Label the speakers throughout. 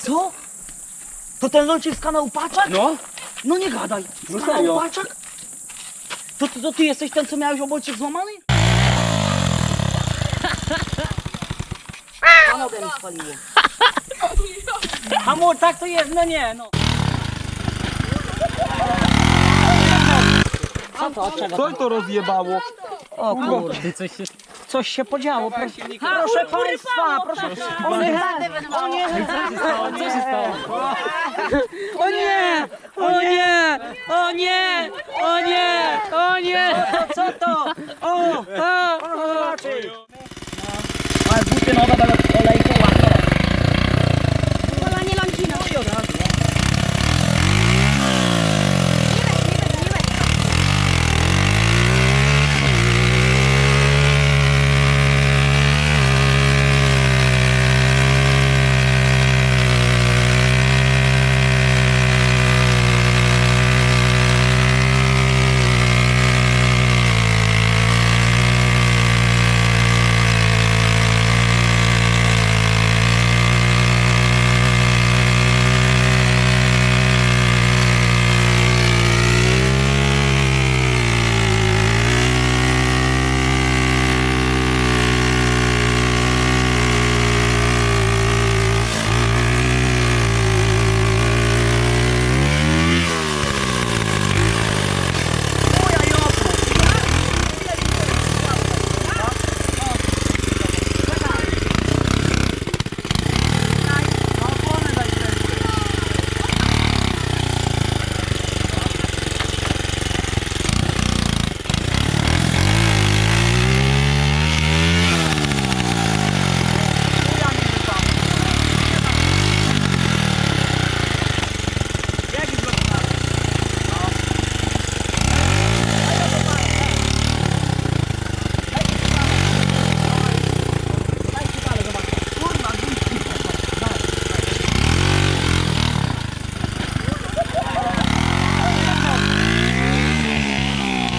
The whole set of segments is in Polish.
Speaker 1: Co? To ten lącik z kanału Paczak?
Speaker 2: No,
Speaker 1: No nie gadaj. Z
Speaker 2: No
Speaker 1: kanału
Speaker 2: serio.
Speaker 1: Paczak? To, to, to ty jesteś ten, co miałeś obojczyk złamany? Hamogę mi spaliło. Hamur, tak to jest, no nie, no. Co to, od czego
Speaker 2: co to rozjebało?
Speaker 1: O kurde.
Speaker 3: Ty coś się...
Speaker 1: Coś się podziało. Proszę, proszę państwa, proszę. O nie, o nie,
Speaker 3: się stało?
Speaker 1: o nie, o nie, o nie, o nie, o nie. Co to? O, o, o, zobaczyć. Ale buty nowe będą olejku łatwo.
Speaker 4: Polanie lącina.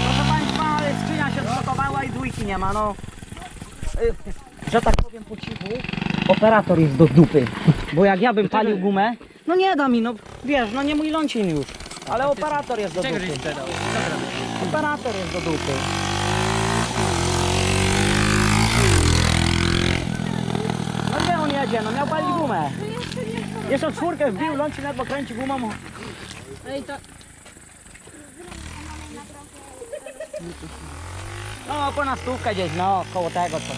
Speaker 1: Proszę Państwa, ale skrzynia się zblokowała i dwójki nie ma, no. Y, Że tak powiem po cichu, operator jest do dupy. Bo jak ja bym palił gumę, no nie da mi, no wiesz, no nie mój lącin już. Ale operator jest do dupy. Operator jest do dupy. No gdzie on jedzie? No miał palić gumę. Jeszcze czwórkę wbił, lącin ledwo kręci gumą.
Speaker 4: Ej, to...
Speaker 1: No, ponad stówkę gdzieś, no, koło tego co.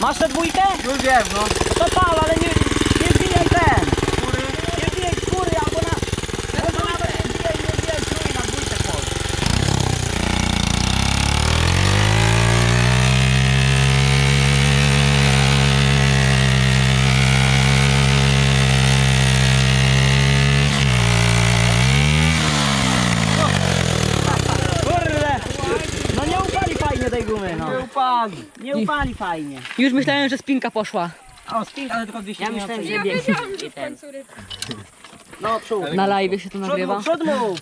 Speaker 1: Masz tę dwójkę?
Speaker 2: Już wiem, no.
Speaker 1: To pal, ale nie, nie wbijaj ten. Nie wbijaj skóry albo na... Albo nawet nie wbijaj, nie wbijaj skóry na dwójkę pol. Kurde! No nie upali fajnie tej no.
Speaker 2: Nie
Speaker 1: upali fajnie.
Speaker 3: Już myślałem, że spinka poszła.
Speaker 1: O, spinka, ale tylko 200
Speaker 4: Ja myślałem, że biegnie w końcu rybka.
Speaker 1: No, przód.
Speaker 3: Na live się to
Speaker 1: Przód
Speaker 3: nagrywa.
Speaker 1: mów, przód mów.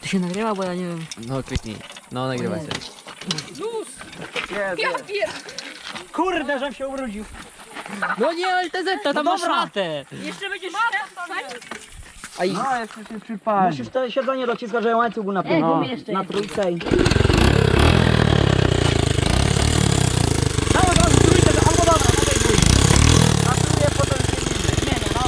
Speaker 3: To się nagrywa, bo ja nie wiem.
Speaker 5: No kliknij. No nagrywa się.
Speaker 4: Ja pier...
Speaker 1: Kurde, żem się ubrudził.
Speaker 3: No nie, ale te zeta, tam
Speaker 1: No
Speaker 3: masz
Speaker 1: dobra.
Speaker 3: matę.
Speaker 4: Jeszcze będziesz
Speaker 3: A i...
Speaker 2: No, jeszcze się przypali.
Speaker 1: Musisz to siedzenie dociskać, że łańcuch na no,
Speaker 4: jeszcze
Speaker 1: na trójce i... Dawaj od razu trójkę, albo dobra, na tej dwójce.
Speaker 2: A tu nie potem się widzimy.
Speaker 1: Nie, nie, no.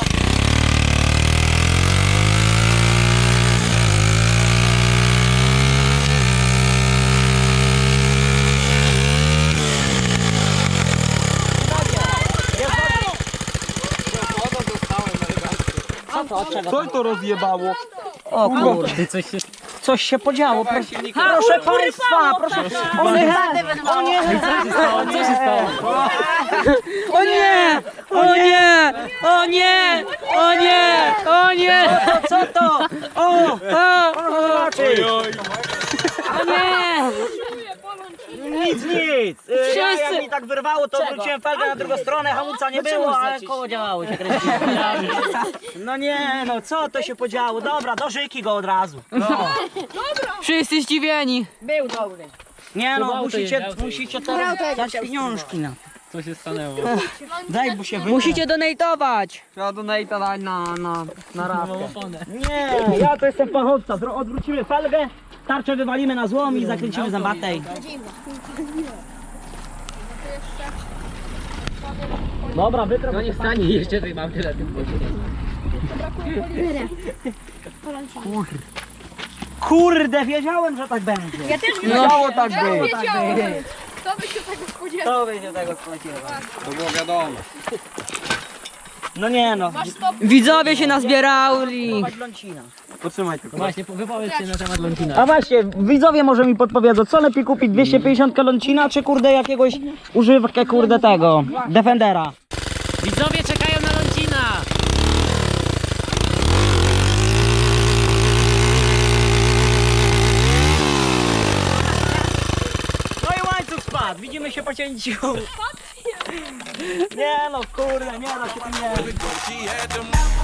Speaker 1: Co to,
Speaker 2: rozjebało?
Speaker 1: O kurde.
Speaker 3: Coś się...
Speaker 1: Coś się podziało, proszę, proszę państwa, proszę. O nie, o nie,
Speaker 3: Co się stało?
Speaker 1: O nie, o nie, o nie, o nie, o nie, co to? O, o, o. O nie, nic, nic. Ja, jak
Speaker 3: Wszyscy-
Speaker 1: mi tak wyrwało, to wróciłem felgę na drugą stronę, hamulca nie było, ale koło działało się kręciło. No nie, no co to się podziało? Dobra, do żyki go od razu.
Speaker 3: Wszyscy zdziwieni.
Speaker 4: Był dobry.
Speaker 1: Nie no, musicie, musicie teraz dać pieniążki na.
Speaker 3: Co się stanęło?
Speaker 1: Daj, bo się wy...
Speaker 3: Musicie donatować!
Speaker 2: Trzeba donate'a dać na, na, na rafkę.
Speaker 1: Nie, ja to jestem fachowca. Zro- Odwrócimy felgę, tarczę wywalimy na złom i zakręcimy zębatej. Dobra, wytrę.
Speaker 3: No nie stanie jeszcze, ty mam tyle tym
Speaker 1: Kurde, wiedziałem, że tak będzie.
Speaker 4: Ja też nie
Speaker 2: Musiało tak być.
Speaker 4: wiedziałam. Kto by się tego spodziewał?
Speaker 1: To będzie tego spodziewał.
Speaker 2: To było wiadomo.
Speaker 1: No nie no.
Speaker 3: Widzowie się nazbierali!
Speaker 1: Lącina.
Speaker 2: Potrzymaj tylko.
Speaker 3: Właśnie, wypowiedz się na temat Ląkina.
Speaker 1: A właśnie, widzowie może mi podpowiedzą, co lepiej kupić 250 lącina, czy kurde jakiegoś używkę kurde tego, Defendera.
Speaker 3: Widzowie czekają na Lącina!
Speaker 1: No i widzimy się po cięciu. Nie no, kurde, nie da się tym nie.